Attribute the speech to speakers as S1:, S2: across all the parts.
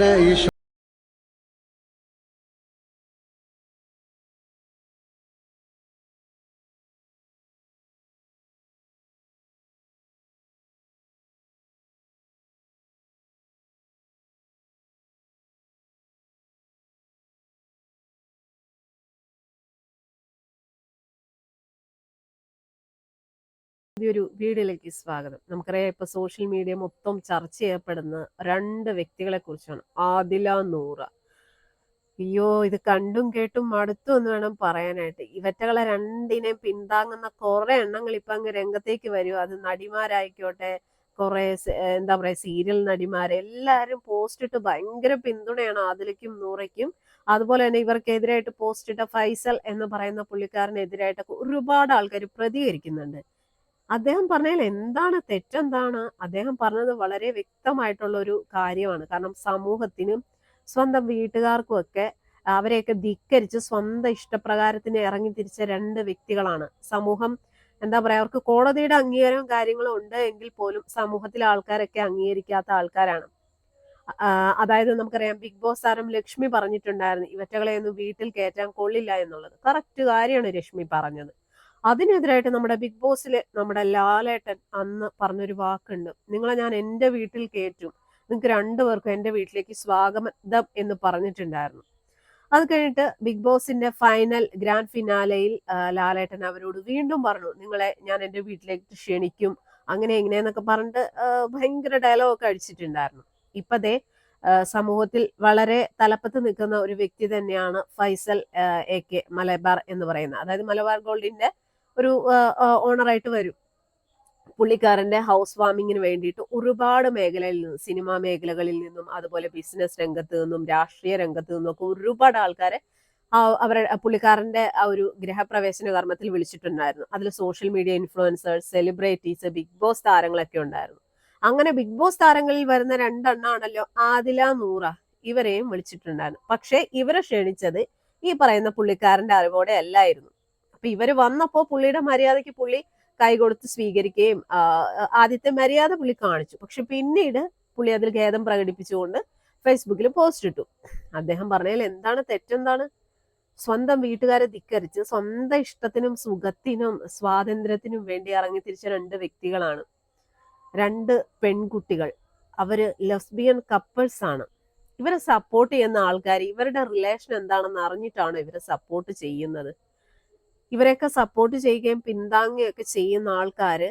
S1: ഈ
S2: പുതിയൊരു വീഡിയോയിലേക്ക് സ്വാഗതം. നമുക്കറിയാം ഇപ്പൊ സോഷ്യൽ മീഡിയ മൊത്തം ചർച്ച ചെയ്യപ്പെടുന്ന രണ്ട് വ്യക്തികളെ കുറിച്ചാണ്. ആദില നൂറ. അയ്യോ ഇത് കണ്ടും കേട്ടും മടുത്തു എന്ന് വേണം പറയാനായിട്ട്. ഇവറ്റകളെ രണ്ടിനെയും പിന്താങ്ങുന്ന കുറെ എണ്ണങ്ങൾ ഇപ്പൊ അങ്ങ് രംഗത്തേക്ക് വരും. അത് നടിമാരായിക്കോട്ടെ കുറെ എന്താ പറയാ സീരിയൽ നടിമാർ എല്ലാരും പോസ്റ്റ് ഇട്ട് ഭയങ്കര പിന്തുണയാണ് ആദിലയ്ക്കും നൂറയ്ക്കും. അതുപോലെ തന്നെ ഇവർക്കെതിരായിട്ട് പോസ്റ്റ് ഇട്ട ഫൈസൽ എന്ന് പറയുന്ന പുള്ളിക്കാരനെതിരായിട്ടൊക്കെ ഒരുപാട് ആൾക്കാർ പ്രതികരിക്കുന്നുണ്ട്. അദ്ദേഹം പറഞ്ഞതിൽ എന്താണ് തെറ്റെന്താണ്? അദ്ദേഹം പറഞ്ഞത് വളരെ വ്യക്തമായിട്ടുള്ള ഒരു കാര്യമാണ്. കാരണം സമൂഹത്തിനും സ്വന്തം വീട്ടുകാർക്കും ഒക്കെ അവരെയൊക്കെ ധിക്കരിച്ച് സ്വന്തം ഇഷ്ടപ്രകാരത്തിന് ഇറങ്ങി തിരിച്ച രണ്ട് വ്യക്തികളാണ്. സമൂഹം എന്താ പറയാ അവർക്ക് കോടതിയുടെ അംഗീകാരവും കാര്യങ്ങളും ഉണ്ട് എങ്കിൽ പോലും സമൂഹത്തിലെ ആൾക്കാരൊക്കെ അംഗീകരിക്കാത്ത ആൾക്കാരാണ്. അതായത് നമുക്കറിയാം ബിഗ് ബോസ് താരം ലക്ഷ്മി പറഞ്ഞിട്ടുണ്ടായിരുന്നു ഇവറ്റകളെ ഒന്നും വീട്ടിൽ കയറ്റാൻ കൊള്ളില്ല എന്നുള്ളത്. കറക്റ്റ് കാര്യമാണ് ലക്ഷ്മി പറഞ്ഞത്. അതിനെതിരായിട്ട് നമ്മുടെ ബിഗ് ബോസിൽ നമ്മുടെ ലാലേട്ടൻ അന്ന് പറഞ്ഞൊരു വാക്കുണ്ട്. നിങ്ങളെ ഞാൻ എന്റെ വീട്ടിൽ കയറ്റും. നിങ്ങൾക്ക് രണ്ടുപേർക്കും എന്റെ വീട്ടിലേക്ക് സ്വാഗതം എന്ന് പറഞ്ഞിട്ടുണ്ടായിരുന്നു. അത് കഴിഞ്ഞിട്ട് ബിഗ് ബോസിന്റെ ഫൈനൽ ഗ്രാൻഡ് ഫിനാലയിൽ ലാലേട്ടൻ അവരോട് വീണ്ടും പറഞ്ഞു നിങ്ങളെ ഞാൻ എന്റെ വീട്ടിലേക്ക് ക്ഷണിക്കും. അങ്ങനെ ഇങ്ങനെയെന്നൊക്കെ പറഞ്ഞിട്ട് ഭയങ്കര ഡയലോഗ് ഒക്കെ അടിച്ചിട്ടുണ്ടായിരുന്നു. ഇപ്പതേ സമൂഹത്തിൽ വളരെ തലപ്പത്ത് നിൽക്കുന്ന ഒരു വ്യക്തി തന്നെയാണ് ഫൈസൽ എ കെ മലബാർ എന്ന് പറയുന്നത്. അതായത് മലബാർ ഗോൾഡിന്റെ ഒരു ഓണറായിട്ട് വരും. പുള്ളിക്കാരന്റെ ഹൗസ് വാമിങ്ങിന് വേണ്ടിയിട്ട് ഒരുപാട് മേഖലയിൽ നിന്നും സിനിമാ മേഖലകളിൽ നിന്നും അതുപോലെ ബിസിനസ് രംഗത്ത് നിന്നും രാഷ്ട്രീയ രംഗത്ത് നിന്നും ഒക്കെ ഒരുപാട് ആൾക്കാരെ അവരുടെ പുള്ളിക്കാരന്റെ ആ ഒരു ഗൃഹപ്രവേശന കർമ്മത്തിൽ വിളിച്ചിട്ടുണ്ടായിരുന്നു. അതിൽ social media influencers celebrities big boss താരങ്ങളൊക്കെ ഉണ്ടായിരുന്നു. അങ്ങനെ ബിഗ് ബോസ് താരങ്ങളിൽ വരുന്ന രണ്ടെണ്ണാണല്ലോ ആദില നൂറ ഇവരെയും വിളിച്ചിട്ടുണ്ടായിരുന്നു. പക്ഷേ ഇവരെ ക്ഷണിച്ചത് ഈ പറയുന്ന പുള്ളിക്കാരന്റെ അറിവോടെ അല്ലായിരുന്നു. അപ്പൊ ഇവർ വന്നപ്പോ പുള്ളിയുടെ മര്യാദയ്ക്ക് പുള്ളി കൈ കൊടുത്ത് സ്വീകരിക്കുകയും ആദ്യത്തെ മര്യാദ പുള്ളി കാണിച്ചു. പക്ഷെ പിന്നീട് പുള്ളി അതിൽ ഖേദം പ്രകടിപ്പിച്ചുകൊണ്ട് ഫേസ്ബുക്കിൽ പോസ്റ്റ് ഇട്ടു. അദ്ദേഹം പറഞ്ഞതിൽ എന്താണ് തെറ്റെന്താണ്? സ്വന്തം വീട്ടുകാരെ ധിക്കരിച്ച് സ്വന്തം ഇഷ്ടത്തിനും സുഖത്തിനും സ്വാതന്ത്ര്യത്തിനും വേണ്ടി ഇറങ്ങി തിരിച്ച രണ്ട് വ്യക്തികളാണ്. രണ്ട് പെൺകുട്ടികൾ. അവർ ലെസ്ബിയൻ കപ്പിൾസ് ആണ്. ഇവരെ സപ്പോർട്ട് ചെയ്യുന്ന ആൾക്കാർ ഇവരുടെ റിലേഷൻ എന്താണെന്ന് അറിഞ്ഞിട്ടാണ് ഇവരെ സപ്പോർട്ട് ചെയ്യുന്നത്? ഇവരെയൊക്കെ സപ്പോർട്ട് ചെയ്യുകയും പിന്താങ്ങുകയൊക്കെ ചെയ്യുന്ന ആൾക്കാർ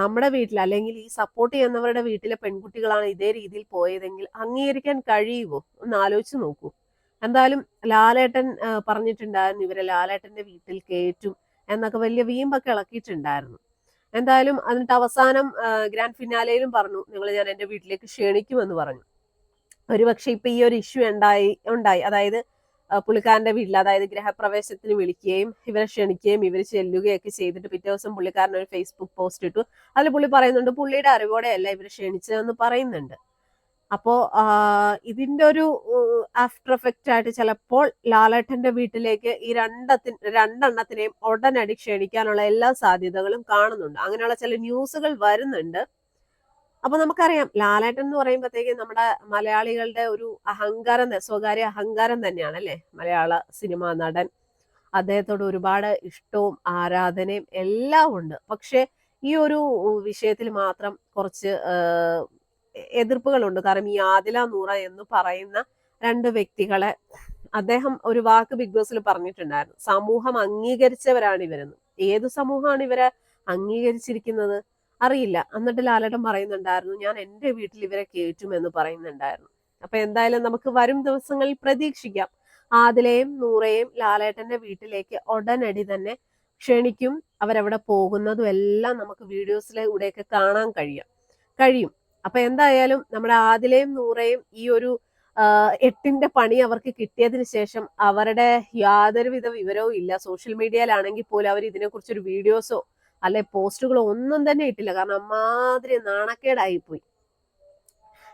S2: നമ്മുടെ വീട്ടിൽ അല്ലെങ്കിൽ ഈ സപ്പോർട്ട് ചെയ്യുന്നവരുടെ വീട്ടിലെ പെൺകുട്ടികളാണ് ഇതേ രീതിയിൽ പോയതെങ്കിൽ അംഗീകരിക്കാൻ കഴിയുമോ ഒന്ന് ആലോചിച്ച് നോക്കൂ. എന്തായാലും ലാലേട്ടൻ പറഞ്ഞിട്ടുണ്ടായിരുന്നു ഇവരെ ലാലേട്ടന്റെ വീട്ടിൽ കയറ്റും എന്നൊക്കെ വലിയ വീമ്പൊക്കെ ഇളക്കിയിട്ടുണ്ടായിരുന്നു. എന്തായാലും എന്നിട്ട് അവസാനം ഗ്രാൻഡ് ഫിനാലയിലും പറഞ്ഞു നിങ്ങൾ ഞാൻ എന്റെ വീട്ടിലേക്ക് ക്ഷണിക്കുമെന്ന് പറഞ്ഞു. ഒരുപക്ഷെ ഇപ്പൊ ഈ ഒരു ഇഷ്യൂ ഉണ്ടായി ഉണ്ടായി. അതായത് പുള്ളിക്കാരന്റെ വീട്ടിൽ അതായത് ഗ്രഹപ്രവേശത്തിന് വിളിക്കുകയും ഇവരെ ക്ഷണിക്കുകയും ഇവർ ചെല്ലുകയൊക്കെ ചെയ്തിട്ട് പിറ്റേ ദിവസം പുള്ളിക്കാരൻ ഒരു ഫേസ്ബുക്ക് പോസ്റ്റ് ഇട്ടു. അതിൽ പുള്ളി പറയുന്നുണ്ട് പുള്ളിയുടെ അറിവോടെയല്ല ഇവർ ക്ഷണിച്ചതെന്ന് പറയുന്നുണ്ട്. അപ്പോ ഇതിന്റെ ഒരു ആഫ്റ്റർ എഫക്റ്റ് ആയിട്ട് ചിലപ്പോൾ ലാലേട്ടന്റെ വീട്ടിലേക്ക് ഈ രണ്ടത്തി രണ്ടെണ്ണത്തിനെയും ഉടനടി ക്ഷണിക്കാനുള്ള എല്ലാ സാധ്യതകളും കാണുന്നുണ്ട്. അങ്ങനെയുള്ള ചില ന്യൂസുകൾ വരുന്നുണ്ട്. അപ്പൊ നമുക്കറിയാം ലാലേട്ടൻ എന്ന് പറയുമ്പോഴത്തേക്കും നമ്മുടെ മലയാളികളുടെ ഒരു അഹങ്കാരം സ്വകാര്യ അഹങ്കാരം തന്നെയാണ് അല്ലെ? മലയാള സിനിമാ നടൻ. അദ്ദേഹത്തോട് ഒരുപാട് ഇഷ്ടവും ആരാധനയും എല്ലാം ഉണ്ട്. പക്ഷെ ഈ ഒരു വിഷയത്തിൽ മാത്രം കുറച്ച് എതിർപ്പുകളുണ്ട്. കാരണം ഈ ആദില നൂറ എന്ന് പറയുന്ന രണ്ട് വ്യക്തികളെ അദ്ദേഹം ഒരു വാക്ക് ബിഗ് ബോസിൽ പറഞ്ഞിട്ടുണ്ടായിരുന്നു. സമൂഹം അംഗീകരിച്ചവരാണ് ഇവരെന്ന്. ഏത് സമൂഹമാണ് ഇവരെ അംഗീകരിച്ചിരിക്കുന്നത്? അറിയില്ല. എന്നിട്ട് ലാലേട്ടൻ പറയുന്നുണ്ടായിരുന്നു ഞാൻ എന്റെ വീട്ടിൽ ഇവരെ കയറ്റുമെന്ന് പറയുന്നുണ്ടായിരുന്നു. അപ്പൊ എന്തായാലും നമുക്ക് വരും ദിവസങ്ങളിൽ പ്രതീക്ഷിക്കാം. ആദിലയും നൂറയും ലാലേട്ടന്റെ വീട്ടിലേക്ക് ഉടനടി തന്നെ ക്ഷണിക്കും. അവരവിടെ പോകുന്നതും എല്ലാം നമുക്ക് വീഡിയോസിലൂടെയൊക്കെ കാണാൻ കഴിയാം. കഴിയും. അപ്പൊ എന്തായാലും നമ്മുടെ ആദിലയും നൂറയും ഈ ഒരു എട്ടിന്റെ പണി അവർക്ക് കിട്ടിയതിന് ശേഷം അവരുടെ യാതൊരുവിധ വിവരവും ഇല്ല. സോഷ്യൽ മീഡിയയിലാണെങ്കിൽ പോലും അവർ ഇതിനെക്കുറിച്ച് ഒരു വീഡിയോസോ അല്ലെ പോസ്റ്റുകളോ ഒന്നും തന്നെ ഇട്ടില്ല. കാരണം അമ്മാതിരി നാണക്കേടായി പോയി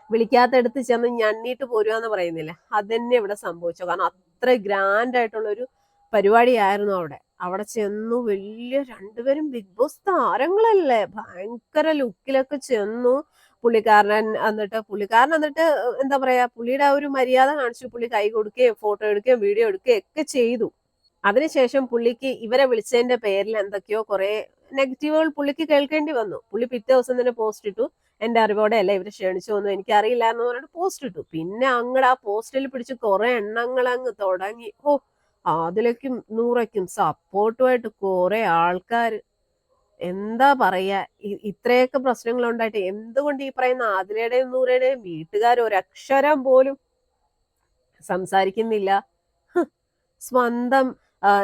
S2: വിളിക്കാത്തടുത്ത് ചെന്ന് ഞണ്ണിയിട്ട് പോരുക പറയുന്നില്ല? അതന്നെ ഇവിടെ സംഭവിച്ചു കാരണം അത്ര ഗ്രാൻഡ് ആയിട്ടുള്ള ഒരു പരിപാടിയായിരുന്നു അവിടെ. അവിടെ ചെന്നു വലിയ രണ്ടുപേരും ബിഗ് ബോസ് താരങ്ങളല്ലേ? ഭയങ്കര ലുക്കിലൊക്കെ ചെന്നു. പുള്ളിക്കാരൻ എന്നിട്ട് പുള്ളിക്കാരൻ എന്നിട്ട് എന്താ പറയാ പുള്ളിയുടെ ആ ഒരു മര്യാദ കാണിച്ചു. പുള്ളി കൈ കൊടുക്കുകയും ഫോട്ടോ എടുക്കുകയും വീഡിയോ എടുക്കുകയും ഒക്കെ ചെയ്തു. അതിനുശേഷം പുള്ളിക്ക് ഇവരെ വിളിച്ചതിന്റെ പേരിൽ എന്തൊക്കെയോ കുറെ നെഗറ്റീവുകൾ പുള്ളിക്ക് കേൾക്കേണ്ടി വന്നു. പുള്ളി പിറ്റേ ദിവസം തന്നെ പോസ്റ്റ് ഇട്ടു. എന്റെ അറിവോടെ അല്ല ഇവർ ക്ഷണിച്ചു വന്നു എനിക്ക് അറിയില്ല എന്ന് പറഞ്ഞിട്ട് പോസ്റ്റ് ഇട്ടു. പിന്നെ അങ്ങടെ ആ പോസ്റ്റിൽ പിടിച്ച് കുറെ എണ്ണങ്ങൾ അങ്ങ് തുടങ്ങി. ഓ അതിലേക്കും നൂറയ്ക്കും സപ്പോർട്ടുമായിട്ട് കുറെ ആൾക്കാർ എന്താ പറയാ? ഇത്രയൊക്കെ പ്രശ്നങ്ങൾ ഉണ്ടായിട്ട് എന്തുകൊണ്ട് ഈ പറയുന്ന ആദിലയുടെയും നൂറയുടെയും വീട്ടുകാർ ഒരക്ഷരം പോലും സംസാരിക്കുന്നില്ല? സ്വന്തം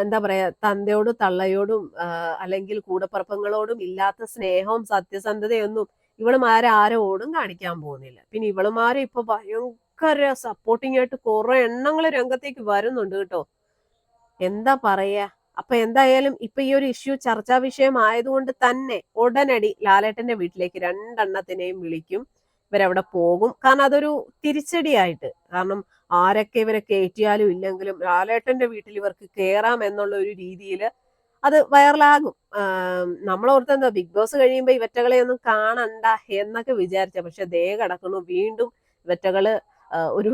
S2: എന്താ പറയാ തന്തയോടും തള്ളയോടും അല്ലെങ്കിൽ കൂടപ്പറപ്പങ്ങളോടും ഇല്ലാത്ത സ്നേഹവും സത്യസന്ധതയൊന്നും ഇവളുമാരെ ആരോടും കാണിക്കാൻ പോകുന്നില്ല. പിന്നെ ഇവളുമാരെ ഇപ്പൊ ഭയങ്കര സപ്പോർട്ടിങ് ആയിട്ട് കുറെ എണ്ണങ്ങൾ രംഗത്തേക്ക് വരുന്നുണ്ട് കേട്ടോ. എന്താ പറയാ? അപ്പൊ എന്തായാലും ഇപ്പൊ ഈ ഒരു ഇഷ്യൂ ചർച്ചാ വിഷയമായതുകൊണ്ട് തന്നെ ഉടനടി ലാലേട്ടന്റെ വീട്ടിലേക്ക് രണ്ടെണ്ണത്തിനെയും വിളിക്കും. ഇവരവിടെ പോകും. കാരണം അതൊരു തിരിച്ചടിയായിട്ട്. കാരണം ആരൊക്കെ ഇവരെ കയറ്റിയാലും ഇല്ലെങ്കിലും ലാലേട്ടന്റെ വീട്ടിൽ ഇവർക്ക് കയറാം എന്നുള്ള ഒരു രീതിയിൽ അത് വൈറലാകും. നമ്മൾ ഓർത്തെന്താ ബിഗ് ബോസ് കഴിയുമ്പോൾ ഇവറ്റകളെ ഒന്നും കാണണ്ട എന്നൊക്കെ വിചാരിച്ച പക്ഷെ ദേ കിടക്കുന്നു. വീണ്ടും ഇവറ്റകൾ ഒരു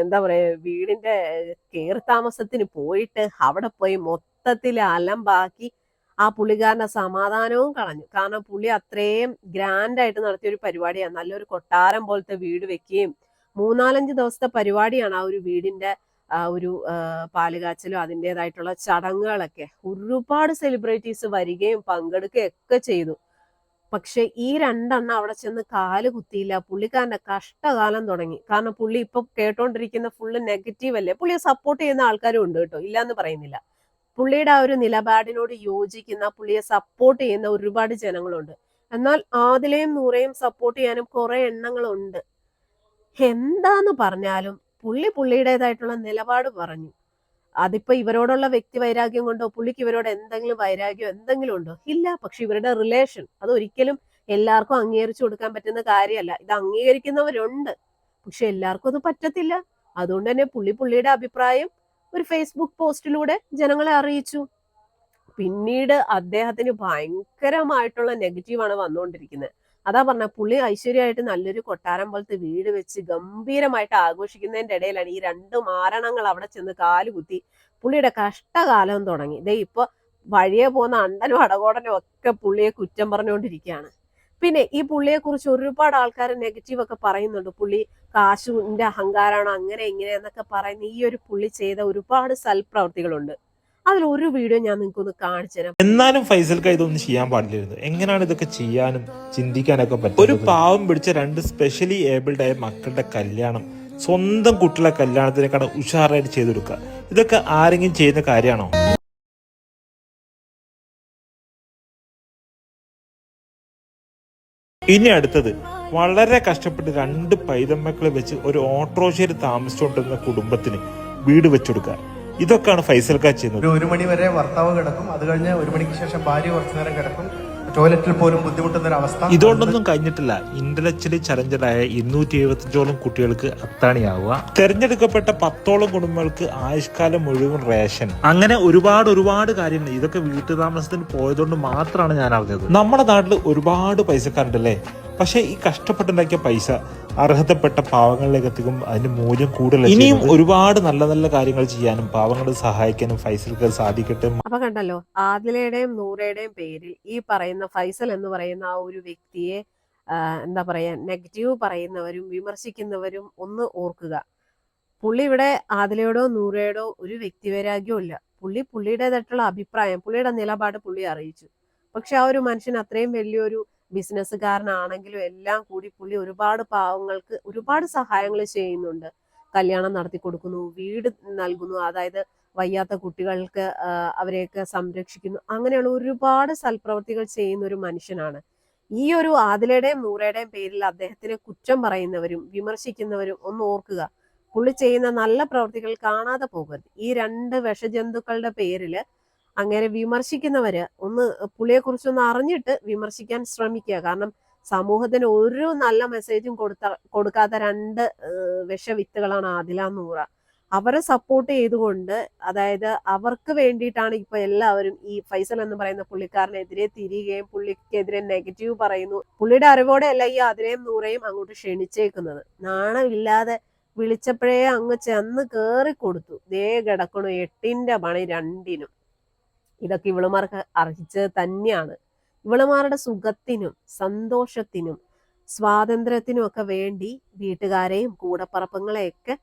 S2: എന്താ പറയാ വീടിന്റെ കയറി താമസത്തിന് പോയിട്ട് അവിടെ പോയി മൊത്തത്തിൽ അലമ്പാക്കി ആ പുള്ളിക്കാരന്റെ സമാധാനവും കളഞ്ഞു. കാരണം പുള്ളി അത്രയും ഗ്രാൻഡായിട്ട് നടത്തിയ ഒരു പരിപാടിയാണ് നല്ലൊരു കൊട്ടാരം പോലത്തെ വീട് വെക്കുകയും മൂന്നാലഞ്ച് ദിവസത്തെ പരിപാടിയാണ് ആ ഒരു വീടിന്റെ ഒരു പാലുകാച്ചലും അതിന്റെതായിട്ടുള്ള ചടങ്ങുകളൊക്കെ. ഒരുപാട് സെലിബ്രിറ്റീസ് വരികയും പങ്കെടുക്കുകയും ഒക്കെ ചെയ്തു. പക്ഷെ ഈ രണ്ടെണ്ണം അവിടെ ചെന്ന് കാൽ കുത്തിയില്ല. പുള്ളിക്കാരന്റെ കഷ്ടകാലം തുടങ്ങി. കാരണം പുള്ളി ഇപ്പൊ കേട്ടോണ്ടിരിക്കുന്ന ഫുള്ള് നെഗറ്റീവ് അല്ലേ? പുള്ളിയെ സപ്പോർട്ട് ചെയ്യുന്ന ആൾക്കാരും ഉണ്ട് കേട്ടോ. ഇല്ലാന്ന് പറയുന്നില്ല. പുള്ളിയുടെ ആ ഒരു നിലപാടിനോട് യോജിക്കുന്ന പുള്ളിയെ സപ്പോർട്ട് ചെയ്യുന്ന ഒരുപാട് ജനങ്ങളുണ്ട്. എന്നാൽ ആദിലെയും നൂറേയും സപ്പോർട്ട് ചെയ്യാനും കുറെ എണ്ണങ്ങളുണ്ട്. എന്താന്ന് പറഞ്ഞാലും പുള്ളി പുള്ളിയുടേതായിട്ടുള്ള നിലപാട് പറഞ്ഞു. അതിപ്പോ ഇവരോടുള്ള വ്യക്തി വൈരാഗ്യം കൊണ്ടോ പുള്ളിക്ക് ഇവരോട് എന്തെങ്കിലും വൈരാഗ്യം എന്തെങ്കിലും ഉണ്ടോ? ഇല്ല പക്ഷെ ഇവരുടെ റിലേഷൻ അത് ഒരിക്കലും എല്ലാവർക്കും അംഗീകരിച്ചു കൊടുക്കാൻ പറ്റുന്ന കാര്യമല്ല. ഇത് അംഗീകരിക്കുന്നവരുണ്ട് പക്ഷെ എല്ലാവർക്കും അത് പറ്റത്തില്ല. അതുകൊണ്ട് തന്നെ പുള്ളി പുള്ളിയുടെ അഭിപ്രായം ഒരു ഫേസ്ബുക്ക് പോസ്റ്റിലൂടെ ജനങ്ങളെ അറിയിച്ചു. പിന്നീട് അദ്ദേഹത്തിന് ഭയങ്കരമായിട്ടുള്ള നെഗറ്റീവാണ് വന്നുകൊണ്ടിരിക്കുന്നത്. അതാ പറഞ്ഞ പുള്ളി ഐശ്വര്യമായിട്ട് നല്ലൊരു കൊട്ടാരം പോലത്തെ വീട് വെച്ച് ഗംഭീരമായിട്ട് ആഘോഷിക്കുന്നതിന്റെ ഇടയിലാണ് ഈ രണ്ട് മാരണങ്ങൾ അവിടെ ചെന്ന് കാലുകുത്തി പുള്ളിയുടെ കഷ്ടകാലം തുടങ്ങി. ഇതേ ഇപ്പൊ വഴിയെ പോകുന്ന അണ്ടനും അടകോടനും ഒക്കെ പുള്ളിയെ കുറ്റം പറഞ്ഞുകൊണ്ടിരിക്കുകയാണ്. പിന്നെ ഈ പുള്ളിയെ കുറിച്ച് ഒരുപാട് ആൾക്കാർ നെഗറ്റീവ് ഒക്കെ പറയുന്നുണ്ട്. പുള്ളി കാശുവിന്റെ അഹങ്കാരമാണ് അങ്ങനെ ഇങ്ങനെ എന്നൊക്കെ പറയുന്ന ഈ ഒരു പുള്ളി ചെയ്ത ഒരുപാട് സൽപ്രവർത്തികളുണ്ട്. അതിൽ ഒരു വീഡിയോ ഞാൻ നിങ്ങൾക്ക് ഒന്ന് കാണിച്ചു തരാം.
S1: എന്നാലും ഫൈസൽക്ക് ഇതൊന്നും ചെയ്യാൻ പാടില്ലായിരുന്നു എങ്ങനെയാണ് ഇതൊക്കെ ചെയ്യാനും ചിന്തിക്കാനൊക്കെ പറ്റും ഒരു പാവം പിടിച്ച രണ്ട് സ്പെഷ്യലി ഏബിൾഡ് ആയ മക്കളുടെ കല്യാണം സ്വന്തം കുട്ടികളെ കല്യാണത്തിനേക്കാണ് ഉഷാറായിട്ട് ചെയ്തു കൊടുക്കുക ഇതൊക്കെ ആരെങ്കിലും ചെയ്യുന്ന കാര്യമാണോ? ഇനി അടുത്തത് വളരെ കഷ്ടപ്പെട്ട് രണ്ട് പൈതമ്മക്കളെ വെച്ച് ഒരു ഓട്ടോറിക്ഷയിൽ താമസിച്ചുകൊണ്ടിരുന്ന കുടുംബത്തിന് വീട് വെച്ചുകൊടുക്കുക ഇതൊക്കെയാണ് ഫൈസൽ കാ ചെയ്യുന്നത്.
S3: ഒരു മണി വരെ ഭർത്താവ് കിടക്കും. അത് കഴിഞ്ഞ് ഒരു മണിക്ക് ശേഷം ഭാര്യ കുറച്ചു നേരം കിടക്കും. ടോയ്ലറ്റിൽ പോലും ബുദ്ധിമുട്ടുന്ന ഒരു അവസ്ഥ
S1: ഇതുകൊണ്ടൊന്നും കഴിഞ്ഞിട്ടില്ല. ഇന്റലക്ച്വലി ചലഞ്ചഡായ ഇരുന്നൂറ്റി എഴുപത്തിയഞ്ചോളം കുട്ടികൾക്ക് അത്താണിയാവുക. തെരഞ്ഞെടുക്കപ്പെട്ട പത്തോളം കുടുംബങ്ങൾക്ക് ആയുഷ്കാലം മുഴുവൻ റേഷൻ. അങ്ങനെ ഒരുപാട് ഒരുപാട് കാര്യങ്ങൾ. ഇതൊക്കെ വീട്ടു താമസത്തിന് പോയതുകൊണ്ട് മാത്രമാണ് ഞാൻ അറിഞ്ഞത്. നമ്മുടെ നാട്ടിൽ ഒരുപാട് പൈസക്കാരുണ്ടല്ലേ? പക്ഷേ ഈ കഷ്ടപ്പെട്ടുണ്ടാക്കിയ പൈസ അർഹതപ്പെട്ട പാവങ്ങളിലേക്ക് എത്തിക്കുമ്പോൾ അതിന് മൂല്യം കൂടുതൽ ഇനിയും ഒരുപാട് നല്ല നല്ല കാര്യങ്ങൾ ചെയ്യാനും പാവങ്ങളെ സഹായിക്കാനും ഫൈസൽക്ക് സാധിക്കട്ടെ.
S2: അപ്പൊ കണ്ടല്ലോ ആദിലയുടെയും നൂറയുടെയും പേരിൽ ഈ പറയുന്ന ഫൈസൽ എന്ന് പറയുന്ന ആ ഒരു വ്യക്തിയെ എന്താ പറയാ നെഗറ്റീവ് പറയുന്നവരും വിമർശിക്കുന്നവരും ഒന്ന് ഓർക്കുക. പുള്ളി ഇവിടെ ആദിലയോടോ നൂറയോടോ ഒരു വ്യക്തിവൈരാഗ്യവും ഇല്ല. പുള്ളി പുള്ളിയുടേതായിട്ടുള്ള അഭിപ്രായം പുള്ളിയുടെ നിലപാട് പുള്ളി അറിയിച്ചു. പക്ഷെ ആ ഒരു മനുഷ്യൻ അത്രയും വലിയൊരു ബിസിനസ്സുകാരനാണെങ്കിലും എല്ലാം കൂടി പുള്ളി ഒരുപാട് പാവങ്ങൾക്ക് ഒരുപാട് സഹായങ്ങൾ ചെയ്യുന്നുണ്ട്. കല്യാണം നടത്തി കൊടുക്കുന്നു വീട് നൽകുന്നു അതായത് വയ്യാത്ത കുട്ടികൾക്ക് അവരെയൊക്കെ സംരക്ഷിക്കുന്നു. അങ്ങനെയുള്ള ഒരുപാട് സൽപ്രവർത്തികൾ ചെയ്യുന്ന ഒരു മനുഷ്യനാണ്. ഈ ഒരു ആദിലയുടെയും നൂറയുടെയും പേരിൽ അദ്ദേഹത്തിനെ കുറ്റം പറയുന്നവരും വിമർശിക്കുന്നവരും ഒന്ന് ഓർക്കുക. പുള്ളി ചെയ്യുന്ന നല്ല പ്രവൃത്തികൾ കാണാതെ പോകരുത്. ഈ രണ്ട് വിഷജന്തുക്കളുടെ പേരിൽ അങ്ങനെ വിമർശിക്കുന്നവര് ഒന്ന് പുള്ളിയെ കുറിച്ചൊന്ന് അറിഞ്ഞിട്ട് വിമർശിക്കാൻ ശ്രമിക്കുക. കാരണം സമൂഹത്തിന് ഒരു നല്ല മെസ്സേജും കൊടുത്ത കൊടുക്കാത്ത രണ്ട് വിഷവിത്തുകളാണ് ആദില നൂറ. അവരെ സപ്പോർട്ട് ചെയ്തുകൊണ്ട് അതായത് അവർക്ക് വേണ്ടിയിട്ടാണ് ഇപ്പൊ എല്ലാവരും ഈ ഫൈസൽ എന്ന് പറയുന്ന പുള്ളിക്കാരനെതിരെ തിരികെയും പുള്ളിക്കെതിരെ നെഗറ്റീവ് പറയുന്നു. പുള്ളിയുടെ അറിവോടെ അല്ല ഈ അതിനെയും നൂറേയും അങ്ങോട്ട് ക്ഷണിച്ചേക്കുന്നത്. നാണമില്ലാതെ വിളിച്ചപ്പോഴേ അങ്ങ് ചെന്ന് കേറി കൊടുത്തു ദേ കിടക്കണു എട്ടിന്റെ പണി രണ്ടിനും. ഇതൊക്കെ ഇവളുമാർക്ക് അർഹിച്ചത് തന്നെയാണ്. ഇവളുമാരുടെ സുഖത്തിനും സന്തോഷത്തിനും സ്വാതന്ത്ര്യത്തിനും ഒക്കെ വേണ്ടി വീട്ടുകാരെയും കൂടപ്പറപ്പങ്ങളെയൊക്കെ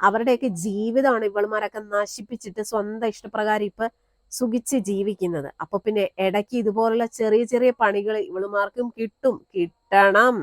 S2: അവരുടെയൊക്കെ ജീവിതമാണ് ഇവളുമാരൊക്കെ നശിപ്പിച്ചിട്ട് സ്വന്തം ഇഷ്ടപ്രകാരം ഇപ്പൊ സുഖിച്ച് ജീവിക്കുന്നത്. അപ്പൊ പിന്നെ ഇടയ്ക്ക് ഇതുപോലുള്ള ചെറിയ ചെറിയ പണികൾ ഇവളുമാർക്കും കിട്ടും. കിട്ടണം.